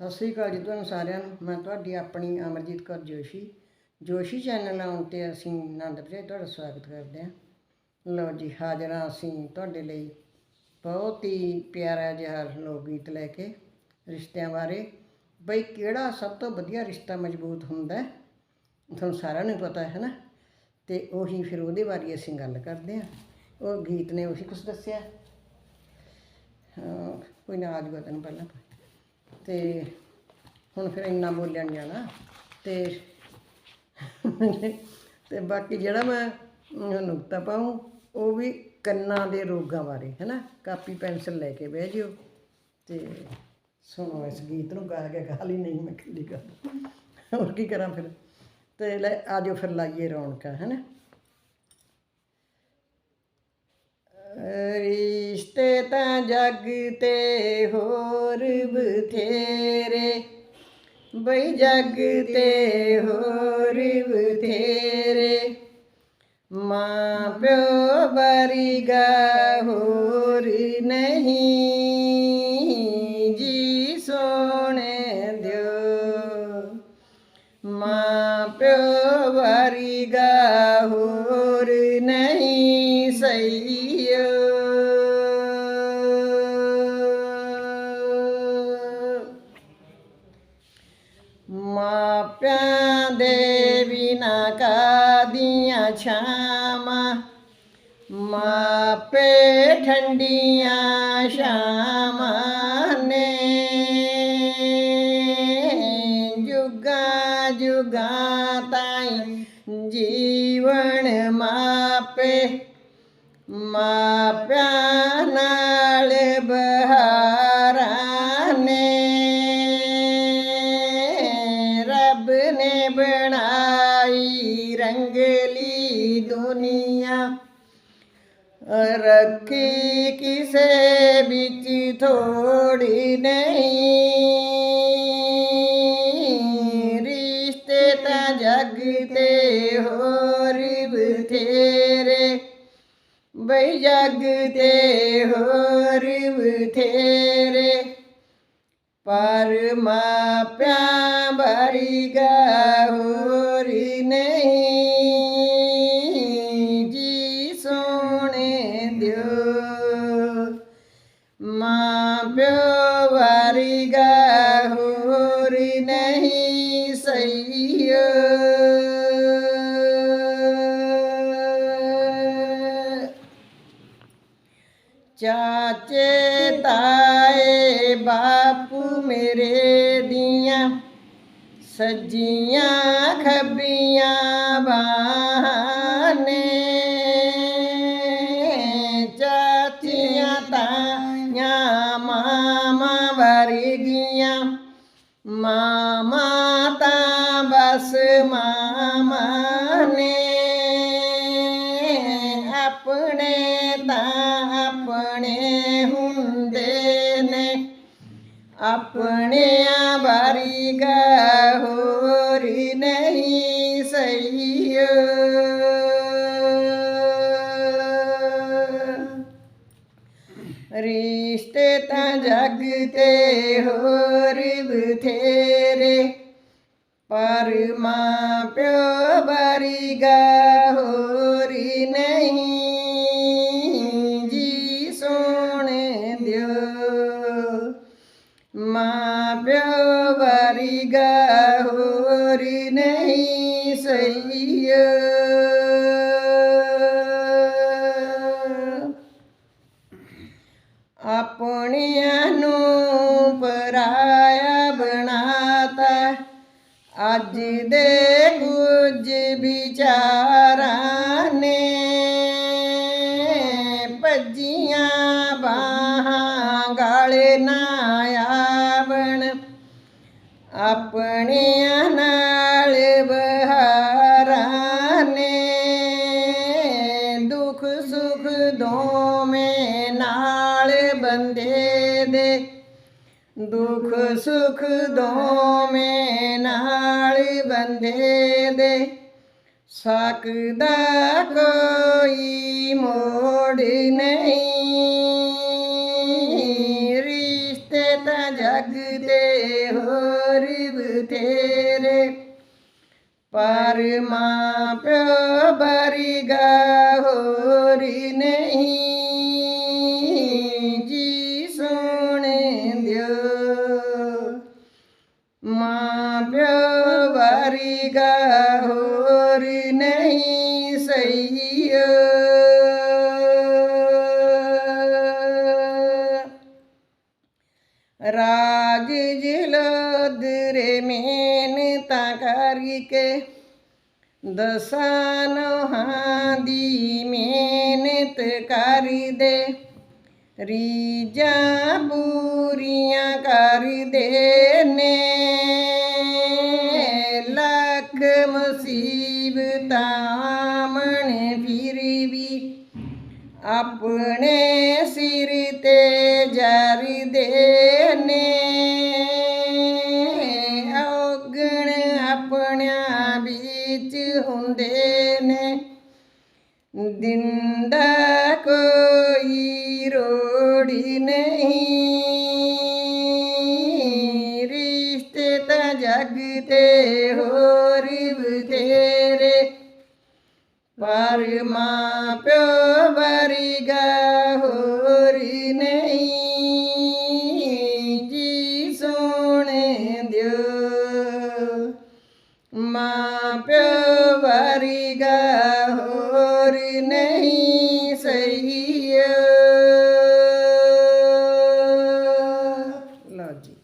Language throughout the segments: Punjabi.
ਸਤਿ ਸ੍ਰੀ ਅਕਾਲ ਜੀ ਤੁਹਾਨੂੰ ਸਾਰਿਆਂ ਨੂੰ। ਮੈਂ ਤੁਹਾਡੀ ਆਪਣੀ ਅਮਰਜੀਤ ਕੌਰ ਜੋਸ਼ੀ। ਜੋਸ਼ੀ ਚੈਨਲ ਆਉਣ ਤੇ ਅਸੀਂ ਆਨੰਦ ਵਿਜੇ ਤੁਹਾਡਾ ਸਵਾਗਤ ਕਰਦੇ ਹਾਂ। ਲਓ ਜੀ, ਹਾਜ਼ਰ ਹਾਂ ਅਸੀਂ ਤੁਹਾਡੇ ਲਈ ਬਹੁਤ ਹੀ ਪਿਆਰਾ ਜਿਹਾ ਲੋਕ ਗੀਤ ਲੈ ਕੇ ਰਿਸ਼ਤਿਆਂ ਬਾਰੇ। ਬਈ, ਕਿਹੜਾ ਸਭ ਤੋਂ ਵਧੀਆ ਰਿਸ਼ਤਾ ਮਜ਼ਬੂਤ ਹੁੰਦਾ ਤੁਹਾਨੂੰ ਸਾਰਿਆਂ ਨੂੰ ਪਤਾ ਹੈ ਨਾ? ਤੇ ਉਹੀ ਫਿਰ ਉਹਦੇ ਬਾਰੇ ਅਸੀਂ ਗੱਲ ਕਰਦੇ ਹਾਂ। ਉਹ ਗੀਤ ਨੇ ਉਹੀ ਕੁਝ ਦੱਸਿਆ। ਕੋਈ ਨਾ ਆ ਜਾਊਗਾ ਤੈਨੂੰ ਪਹਿਲਾਂ। ਤੇ ਹੁਣ ਫਿਰ ਇੰਨਾ ਬੋਲਿਆ ਨਹੀਂ ਜਾਣਾ ਤੇ ਤੇ ਬਾਕੀ ਜਿਹੜਾ ਮੈਂ ਨੁਕਤਾ ਪਾਉਂ, ਉਹ ਵੀ ਕੰਨਾਂ ਦੇ ਰੋਗਾਂ ਬਾਰੇ, ਹੈ ਨਾ? ਕਾਪੀ, ਪੈਨਸਲ ਲੈ ਕੇ ਬਹਿ ਜਿਓ ਤੇ ਸੁਣੋ, ਇਸ ਗੀਤ ਨੂੰ ਗਾ ਕੇ ਗਾ ਲਈ, ਨਹੀਂ ਮੈਂ ਕੱਲੀ ਗਾ ਹੋਰ ਕੀ ਕਰਾਂ ਫਿਰ? ਤੇ ਲੈ ਆਜੋ ਫਿਰ ਲਾਈਏ ਰੌਣਕਾਂ, ਹੈ ਨਾ ਰਿਸ਼ਤੇ ਤਾਂ ਜੱਗ ਤੇ ਹੋਰ ਬਥੇਰੇ। ਬਈ ਜੱਗ ਤੇ ਹੋਰ ਬਥੇਰੇ। ਮਾਂ ਪਿਓ ਵਰਗਾ ਹੋਰ ਨਹੀਂ। ਮਾਪਿਆਂ ਦੇ ਬਿਨਾ ਕਾਦੀਆਂ ਛਾਵਾਂ, ਮਾਪੇ ਠੰਡੀਆਂ ਸ਼ਾਮਾਂ ਨੇ। ਜੁਗਾ ਜੁਗਾ ਤਾਈ ਜੀਵਨ ਮਾਪੇ, ਮਾਪਿਆਂ ਨਾ ਬਣਾਈ ਰੰਗਲੀ ਦੁਨੀਆ ਰੱਖੀ ਕਿਸੇ ਵਿੱਚ ਥੋੜੀ ਨਹੀਂ ਰਿਸ਼ਤੇ ਤਾਂ ਜੱਗ ਤੇ ਹੋਰ ਬਥੇਰੇ ਬਈ ਜੱਗ ਤੇ ਹੋਰ ਬਥੇਰੇ ਪਰ ਮਾਪਿਆਂ ਵਰਗਾ ਹੋਰ ਮਾਂ ਪਿਓ ਵਰਗਾ ਹੋਰ ਨਹੀਂ ਸਈਓ। ਚਾਚੇ ਤਾਏ ਬਾਪੂ ਮੇਰੇ ਦੀਆਂ ਸੱਜੀਆਂ ਖੱਬੀਆਂ ਮਾਮਾ ਤਾਂ ਬਸ ਮਾਮਾ ਨੇ ਆਪਣੇ ਤਾਂ ਆਪਣੇ ਹੁੰਦੇ ਨੇ। ਆਪਣੇ ਬਾਰੀ ਹੋਰ ਹੋਰ ਨਹੀਂ ਜੀ ਸੋਹਣੇ ਦਿਓ। ਮਾਂ ਪਿਓ ਵਰਗਾ ਹੋਰ ਨਹੀਂ ਸਈਓ ਆਪਣਿਆਂ ਦੁੱਖ ਸੁਖ ਦੋਵੇਂ ਨਾਲ ਬੰਦੇ ਦੇ ਸਕਦਾ ਕੋਈ ਮੋੜ ਨਹੀਂ। ਰਿਸ਼ਤੇ ਤਾਂ ਜਾ ਜਗ ਤੇ ਹੋਰ ਬਥੇਰੇ। ਪਰ ਮਾਂ ਪਿਓ ਵਰਗਾ ਹੋਰ ਨਹੀਂ। ਹੋਰ ਨਹੀਂ ਸਈਓ ਰਾਜ ਜਲੋਦਰੇ ਮਿਹਨਤਾਂ ਕਰਕੇ ਦਸਾਂ ਨੋਹਾਂ ਦੀ ਮਿਹਨਤ ਕਰਦੇ। ਰੀਜਾਂ ਬੂਰੀਆਂ ਤਾਂ ਜਗ ਤੇ ਹੋਰ ਬਥੇਰੇ। ਪਰ ਮਾਂ ਪਿਓ ਵਰਗਾ ਹੋਰ ਨਹੀਂ ਜੀ ਸੋਹਣੇ ਦਿਓ। ਮਾਂ ਪਿਓ ਵਰਗਾ ਹੋਰ ਨਹੀਂ ਸਹੀਓ ਲਓ ਜੀ,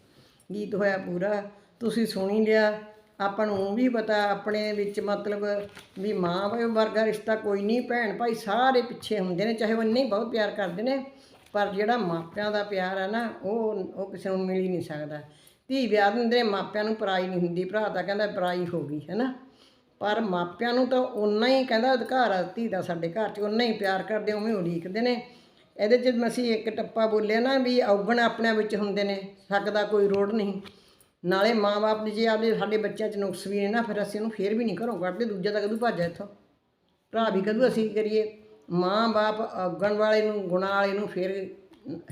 ਗੀਤ ਹੋਇਆ ਪੂਰਾ। ਤੁਸੀਂ ਸੁਣੀ ਲਿਆ। ਆਪਾਂ ਨੂੰ ਵੀ ਪਤਾ ਆਪਣੇ ਵਿੱਚ ਮਤਲਬ ਵੀ ਮਾਂ ਪਿਓ ਵਰਗਾ ਰਿਸ਼ਤਾ ਕੋਈ ਨਹੀਂ, ਭੈਣ ਭਾਈ ਸਾਰੇ ਪਿੱਛੇ ਹੁੰਦੇ ਨੇ, ਚਾਹੇ ਉਹ ਇੰਨੇ ਹੀ ਬਹੁਤ ਪਿਆਰ ਕਰਦੇ ਨੇ, ਪਰ ਜਿਹੜਾ ਮਾਪਿਆਂ ਦਾ ਪਿਆਰ ਹੈ ਨਾ, ਉਹ ਉਹ ਕਿਸੇ ਨੂੰ ਮਿਲ ਹੀ ਨਹੀਂ ਸਕਦਾ। ਧੀ ਵਿਆਹ ਦਿੰਦੇ ਨੇ ਮਾਪਿਆਂ ਨੂੰ ਪਰਾਈ ਨਹੀਂ ਹੁੰਦੀ, ਭਰਾ ਤਾਂ ਕਹਿੰਦਾ ਪਰਾਈ ਹੋ ਗਈ, ਹੈ ਨਾ? ਪਰ ਮਾਪਿਆਂ ਨੂੰ ਤਾਂ ਉਨਾ ਹੀ ਕਹਿੰਦਾ ਅਧਿਕਾਰ ਆ, ਧੀ ਦਾ ਸਾਡੇ ਘਰ 'ਚ ਉਨਾ ਹੀ ਪਿਆਰ ਕਰਦੇ, ਉਵੇਂ ਉਡੀਕਦੇ ਨੇ। ਇਹਦੇ 'ਚ ਅਸੀਂ ਇੱਕ ਟੱਪਾ ਬੋਲਿਆ ਨਾ ਵੀ ਔਗਣ ਆਪਣਿਆਂ ਵਿੱਚ ਹੁੰਦੇ ਨੇ, ਸਕਦਾ ਕੋਈ ਰੋੜ ਨਹੀਂ। ਨਾਲੇ ਮਾਂ-ਬਾਪ ਜੇ ਆਪਦੇ ਸਾਡੇ ਬੱਚਿਆਂ 'ਚ ਨੁਕਸ ਵੀ ਨੇ ਨਾ, ਫਿਰ ਅਸੀਂ ਉਹਨੂੰ ਫੇਰ ਵੀ ਨਹੀਂ ਘਰੋਂ ਕੱਢਦੇ, ਦੂਜਾ ਤਾਂ ਕਦੋਂ ਭੱਜਿਆ ਇੱਥੋਂ। ਭਰਾ ਵੀ ਕਦੋਂ ਅਸੀਂ ਕੀ ਕਰੀਏ? ਮਾਂ-ਬਾਪ ਔਗਣ ਵਾਲੇ ਨੂੰ, ਗੁਣਾ ਵਾਲੇ ਨੂੰ ਫੇਰ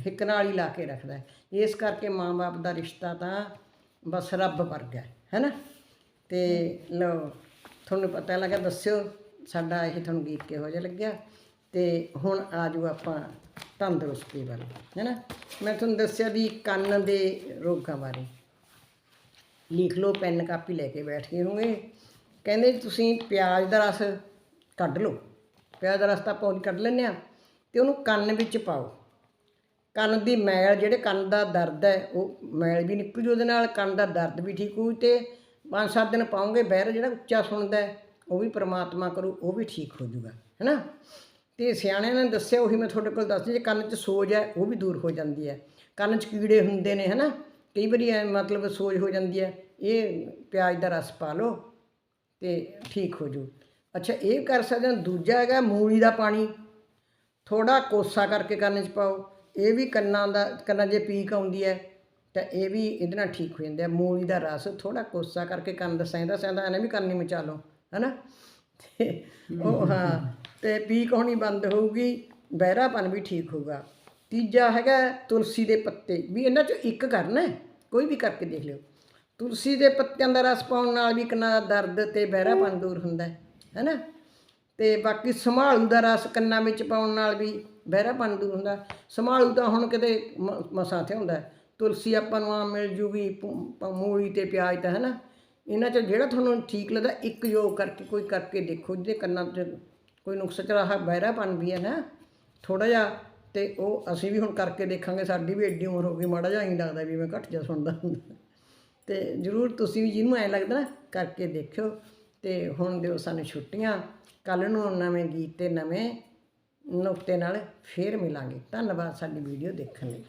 ਹਿੱਕ ਨਾਲ ਹੀ ਲਾ ਕੇ ਰੱਖਦਾ ਇਸ ਕਰਕੇ ਮਾਂ-ਬਾਪ ਦਾ ਰਿਸ਼ਤਾ ਤਾਂ ਬਸ ਰੱਬ ਵਰਗਾ ਹੈ ਨਾ? ਤੇ ਲਓ, ਤੁਹਾਨੂੰ ਪਤਾ ਲੱਗਾ, ਦੱਸਿਓ, ਸਾਡਾ ਇਹ ਤੁਹਾਨੂੰ ਗੀਤ ਕਿਹੋ ਜਿਹਾ ਲੱਗਿਆ। ਤੇ ਹੁਣ ਆਜੋ ਆਪਾਂ ਤੰਦਰੁਸਤੀ ਵੱਲ, ਹੈ ਨਾ? ਮੈਂ ਤੁਹਾਨੂੰ ਦੱਸਿਆ ਵੀ ਕੰਨ ਦੇ ਰੋਗਾਂ ਬਾਰੇ। ਲਿਖ ਲਓ ਪੈਨ ਕਾਪੀ ਲੈ ਕੇ ਬੈਠ ਗਏ ਹੋਗੇ ਕਹਿੰਦੇ ਤੁਸੀਂ ਪਿਆਜ਼ ਦਾ ਰਸ ਕੱਢ ਲਓ। ਪਿਆਜ਼ ਦਾ ਰਸ ਤਾਂ ਆਪਾਂ ਉਹਦੀ ਕੱਢ ਲੈਂਦੇ ਆ ਤੇ ਉਹਨੂੰ ਕੰਨ ਵਿੱਚ ਪਾਓ। ਕੰਨ ਦੀ ਮੈਲ, ਜਿਹੜੇ ਕੰਨ ਦਾ ਦਰਦ ਹੈ, ਉਹ ਮੈਲ ਵੀ ਨਿਕਲ ਜੂ ਉਹਦੇ ਨਾਲ, ਕੰਨ ਦਾ ਦਰਦ ਵੀ ਠੀਕ ਹੋਊ ਤੇ ਪੰਜ ਸੱਤ ਦਿਨ ਪਾਉਂਗੇ ਬਹਿਰ ਜਿਹੜਾ ਉੱਚਾ ਸੁਣਦਾ ਉਹ ਵੀ ਪ੍ਰਮਾਤਮਾ ਕਰੂ, ਉਹ ਵੀ ਠੀਕ ਹੋ ਜਾਊਗਾ, ਹੈਨਾ? ਤੇ ਸਿਆਣਿਆਂ ਨੇ ਦੱਸਿਆ, ਉਹੀ ਮੈਂ ਤੁਹਾਡੇ ਕੋਲ ਦੱਸਦੀ, ਜੇ ਕੰਨ 'ਚ ਸੋਜ ਹੈ, ਉਹ ਵੀ ਦੂਰ ਹੋ ਜਾਂਦੀ ਹੈ। ਕੰਨ 'ਚ ਕੀੜੇ ਹੁੰਦੇ ਨੇ, ਹੈਨਾ? ਕਈ ਵਾਰੀ ਐ ਮਤਲਬ ਸੋਜ ਹੋ ਜਾਂਦੀ ਹੈ, ਇਹ ਪਿਆਜ਼ ਦਾ ਰਸ ਪਾ ਲਓ ਤੇ ਠੀਕ ਹੋ ਜੂ। ਅੱਛਾ, ਇਹ ਕਰ ਸਕਦੇ ਹਾਂ। ਦੂਜਾ ਹੈਗਾ ਮੂਲੀ ਦਾ ਪਾਣੀ। ਥੋੜਾ ਕੋਸਾ ਕਰਕੇ ਕੰਨ 'ਚ ਪਾਓ। ਇਹ ਵੀ ਕੰਨਾਂ ਦਾ, ਕੰਨਾਂ 'ਚ ਪੀਕ ਆਉਂਦੀ ਹੈ, ਤਾਂ ਇਹ ਵੀ ਇਹਦੇ ਨਾਲ ਠੀਕ ਹੋ ਜਾਂਦਾ ਮੂਲੀ ਦਾ ਰਸ ਥੋੜਾ ਕੋਸਾ ਕਰਕੇ ਕੰਨ ਦਾ ਸੈਂਦਾ ਸੈਂਦਾ ਐਨੇ ਵੀ ਕੰਨ ਨਹੀਂ ਮਚਾ ਲਓ, ਹੈਨਾ? ਤੇ ਉਹ, ਹਾਂ, ਤੇ ਪੀਕ ਹੋਣੀ ਬੰਦ ਹੋਊਗੀ, ਬਹਿਰਾਪਨ ਵੀ ਠੀਕ ਹੋਊਗਾ। ਤੀਜਾ ਹੈਗਾ ਤੁਲਸੀ ਦੇ ਪੱਤੇ। ਵੀ ਇਹਨਾਂ 'ਚੋਂ ਇੱਕ ਕਰਨਾ ਕੋਈ ਵੀ ਕਰਕੇ ਦੇਖ ਲਿਓ। ਤੁਲਸੀ ਦੇ ਪੱਤਿਆਂ ਦਾ ਰਸ ਪਾਉਣ ਨਾਲ ਵੀ ਕੰਨਾਂ ਦਾ ਦਰਦ ਤੇ ਬਹਿਰਾਪਨ ਦੂਰ ਹੁੰਦਾ ਹੈ, ਹੈਨਾ? ਤੇ ਬਾਕੀ ਸੰਭਾਲੂ ਦਾ ਰਸ ਕੰਨਾਂ ਵਿੱਚ ਪਾਉਣ ਨਾਲ ਵੀ ਬਹਿਰਾਪਨ ਦੂਰ ਹੁੰਦਾ। ਸੰਭਾਲੂ ਤਾਂ ਹੁਣ ਕਿਤੇ ਮ- ਮਸਾਂ ਤੇ ਹੁੰਦਾ ਤੁਲਸੀ ਆਪਾਂ ਨੂੰ ਆਮ ਮਿਲ ਜੂਗੀ, ਪ- ਪ- ਮੂਲੀ ਤੇ ਪਿਆਜ਼ ਤਾਂ, ਹੈਨਾ? ਇਹਨਾਂ 'ਚ ਜਿਹੜਾ ਤੁਹਾਨੂੰ ਠੀਕ ਲੱਗਦਾ, ਇੱਕ ਯੋਗ ਕਰਕੇ ਕੋਈ ਕਰਕੇ ਦੇਖੋ, ਜਿਹਦੇ ਕੰਨਾਂ 'ਚ ਕੋਈ ਨੁਕਸ ਚੜਾ ਬਹਿਰਾਪਨ ਵੀ ਹੈ ਨਾ? ਥੋੜਾ ਜਿਹਾ ਤੇ ਉਹ ਅਸੀਂ ਵੀ ਹੁਣ ਕਰਕੇ ਦੇਖਾਂਗੇ, ਸਾਡੀ ਵੀ ਐਡੀ ਉਮਰ ਹੋ ਗਈ, ਮਾੜਾ ਜਿਹਾ ਹੀ ਲੱਗਦਾ ਵੀ ਮੈਂ ਘੱਟ ਜਾ ਸੁਣਦਾ ਹੁੰਦਾ। ਤੇ ਜਰੂਰ ਤੁਸੀਂ ਵੀ ਜਿਹਨੂੰ ਐ ਲੱਗਦਾ ਨਾ, ਕਰਕੇ ਦੇਖਿਓ ਤੇ ਹੁਣ ਦਿਓ ਸਾਨੂੰ ਛੁੱਟੀਆਂ ਕੱਲ ਨੂੰ ਨਵੇਂ ਗੀਤ ਤੇ ਨਵੇਂ ਨੁਕਤੇ ਨਾਲ ਫੇਰ ਮਿਲਾਂਗੇ। ਧੰਨਵਾਦ ਸਾਡੀ ਵੀਡੀਓ ਦੇਖਣ ਲਈ।